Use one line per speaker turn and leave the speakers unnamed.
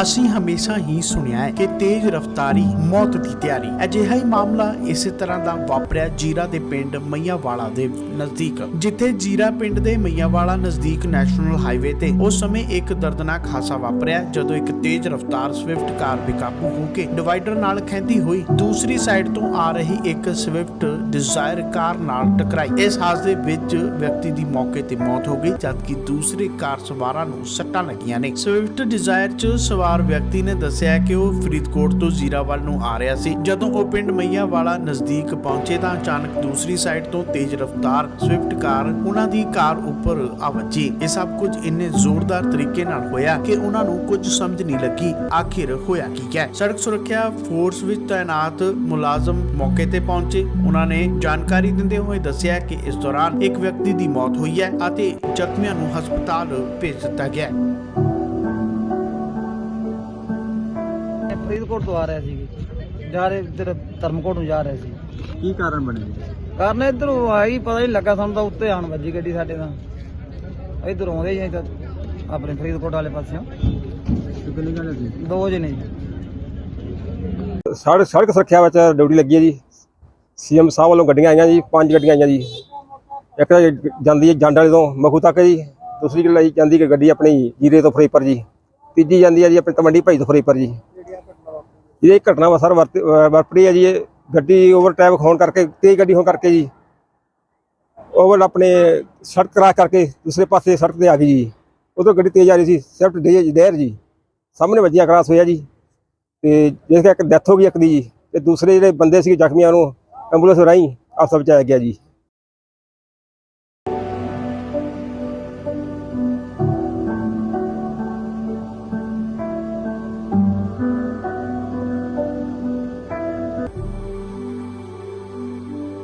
ਅਸੀਂ ਹਮੇਸ਼ਾ ਹੀ ਸੁਣਿਆ ਹੈ ਕਿ ਤੇਜ਼ ਰਫ਼ਤਾਰੀ, ਮੌਤ ਦੀ ਤਿਆਰੀ। ਅਜਿਹਾ ਹੀ ਮਾਮਲਾ ਇਸੇ ਤਰ੍ਹਾਂ ਦਾ ਵਾਪਰਿਆ ਜੀਰਾ ਦੇ ਪਿੰਡ ਮਈਆਵਾਲਾ ਦੇ ਨਜ਼ਦੀਕ। ਜਿੱਥੇ ਜੀਰਾ ਪਿੰਡ ਦੇ ਮਈਆਵਾਲਾ ਨਜ਼ਦੀਕ ਨੈਸ਼ਨਲ ਹਾਈਵੇ ਤੇ ਉਸ ਸਮੇਂ ਇੱਕ ਦਰਦਨਾਕ ਹਾਦਸਾ ਵਾਪਰਿਆ, ਜਦੋਂ ਇੱਕ ਤੇਜ਼ ਰਫ਼ਤਾਰ ਸਵਿਫਟ ਕਾਰ ਬੇਕਾਬੂ ਹੋ ਕੇ ਡਿਵਾਈਡਰ ਨਾਲ ਖੈਂਦੀ ਹੋਈ ਦੂਸਰੀ ਸਾਈਡ ਤੋਂ ਆ ਰਹੀ ਇੱਕ ਸਵਿਫਟ ਡਿਜ਼ਾਇਰ ਕਾਰ ਨਾਲ ਟਕਰਾਈ। ਇਸ ਹਾਦਸੇ ਵਿੱਚ ਵਿਅਕਤੀ ਦੀ ਮੌਕੇ ਤੇ ਮੌਤ ਹੋ ਗਈ, ਜਦਕਿ ਦੂਸਰੇ ਕਾਰ ਸਵਾਰਾਂ ਨੂੰ ਸੱਟਾਂ ਲੱਗੀਆਂ ਨੇ। ਸਵਿਫਟ ਡਿਜ਼ਾਇਰ 'ਚ ਸਵਾਰ ਵਿਅਕਤੀ ਨੇ ਦੱਸਿਆ ਕਿ ਉਹ ਫਰੀਦਕੋਟ ਤੋਂ ਜ਼ੀਰਾਵਲ ਨੂੰ ਆ ਰਿਹਾ ਸੀ। ਜਦੋਂ ਉਹ ਪਿੰਡ ਮਈਆ ਨਜ਼ਦੀਕ ਪਹੁੰਚੇ ਤਾਂ ਅਚਾਨਕ ਦੂਸਰੀ ਸਾਈਡ ਤੋਂ ਤੇਜ਼ ਰਫ਼ਤਾਰ ਸਵਿਫਟ ਕਾਰ ਉਹਨਾਂ ਦੀ ਕਾਰ ਉੱਪਰ ਆ ਇਹ ਸਭ ਕੁਝ ਇੰਨੇ ਜ਼ੋਰਦਾਰ ਤਰੀਕੇ ਨਾਲ ਹੋਇਆ ਕਿ ਉਹਨਾਂ ਨੂੰ ਕੁਝ ਸਮਝ ਨਹੀਂ ਲੱਗੀ। ਆਖਿਰ ਹੋਇਆ ਕੀ ਹੈ? ਸੜਕ ਸੁਰੱਖਿਆ ਫੋਰਸ ਵਿੱਚ ਤਾਇਨਾਤ ਮੁਲਾਜ਼ਮ ਮੌਕੇ ਤੇ ਪਹੁੰਚੇ। ਉਹਨਾਂ ਨੇ ਜਾਣਕਾਰੀ ਦਿੰਦੇ ਹੋਏ ਦੱਸਿਆ ਕਿ ਇਸ ਦੌਰਾਨ ਇੱਕ ਵਿਅਕਤੀ ਦੀ ਮੌਤ ਹੋਈ ਹੈ ਅਤੇ ਜ਼ਖਮੀਆਂ ਨੂੰ ਹਸਪਤਾਲ ਭੇਜ ਦਿੱਤਾ ਗਿਆ
ਫਰੀਦਕੋਟ ਤੋਂ ਆ ਰਿਹਾ ਸੀ। ਜਾ ਰਹੇ ਇੱਧਰ ਧਰਮਕੋਟ ਨੂੰ ਜਾ ਰਿਹਾ ਸੀ।
ਕੀ ਕਾਰਨ ਬਣਿਆ ਜੀ
ਕਾਰਨ ਇੱਧਰੋਂ ਆਈ ਪਤਾ ਨਹੀਂ ਲੱਗਾ ਸਾਨੂੰ ਤਾਂ ਉੱਤੇ ਆਣ ਵੱਜੀ ਗੱਡੀ ਸਾਡੇ ਤਾਂ। ਇੱਧਰ ਆਉਂਦੇ ਹੀ ਅਸੀਂ ਤਾਂ ਆਪਣੇ ਫਰੀਦਕੋਟ ਵਾਲੇ ਪਾਸਿਓਂ।
ਤੇ ਕਿੰਨੇ ਗਾਣੇ ਸੀ
ਦੋ ਜਣੇ। ਜੀ
ਸੜਕ ਸੜਕ ਸੁਰੱਖਿਆ ਵਿੱਚ ਡਿਊਟੀ ਲੱਗੀ ਹੈ ਜੀ। ਸੀਐਮ ਸਾਹਿਬ ਵੱਲੋਂ ਗੱਡੀਆਂ ਆਈਆਂ ਜੀ ਪੰਜ ਗੱਡੀਆਂ ਆਈਆਂ ਜੀ। ਇੱਕ ਤਾਂ ਜਾਂਦੀ ਹੈ ਜੰਡ ਵਾਲੇ ਤੋਂ ਮਖੂ ਤੱਕ ਜੀ। ਦੂਸਰੀ ਲਈ ਜਾਂਦੀ ਹੈ ਗੱਡੀ ਆਪਣੀ ਜੀਰੇ ਤੋਂ ਫਰੇਪਰ ਜੀ। ਤੀਜੀ ਜਾਂਦੀ ਹੈ ਜੀ ਆਪਣੀ ਤਮੰਡੀ ਭਾਈ ਤੋਂ ਫਰੇਪਰ ਜੀ। ਇਹ ਘਟਨਾ ਵਾ ਸਰ ਵਰਤ- ਅਹ ਹੈ ਜੀ, ਇਹ ਗੱਡੀ ਓਵਰਟੇਕ ਹੋਣ ਕਰਕੇ, ਤੇਜ਼ ਗੱਡੀ ਹੋਣ ਕਰਕੇ ਜੀ। ਓਵਰ ਆਪਣੇ ਸੜਕ ਕਰਾਸ ਕਰਕੇ ਦੂਸਰੇ ਪਾਸੇ ਸੜਕ ਤੇ ਆ ਗਈ ਜੀ। ਉਦੋਂ ਗੱਡੀ ਤੇਜ਼ ਆ ਰਹੀ ਸੀ ਸਿਫਟ ਡੇਰ ਜੀ। ਸਾਹਮਣੇ ਵੱਜੀਆਂ ਕਰਾਸ ਹੋਇਆ ਜੀ। ਤੇ ਜਿਸ ਦਾ ਡੈਥ ਹੋ ਗਈ ਇੱਕ ਦੀ ਜੀ। ਤੇ ਦੂਸਰੇ ਜਿਹੜੇ ਬੰਦੇ ਸੀ ਜ਼ਖਮੀਆਂ ਨੂੰ, ਐਂਬੂਲੈਂਸ ਰਾਹੀਂ ਹਸਪਤਾਲ ਪਹੁੰਚਾਇਆ ਗਿਆ ਜੀ।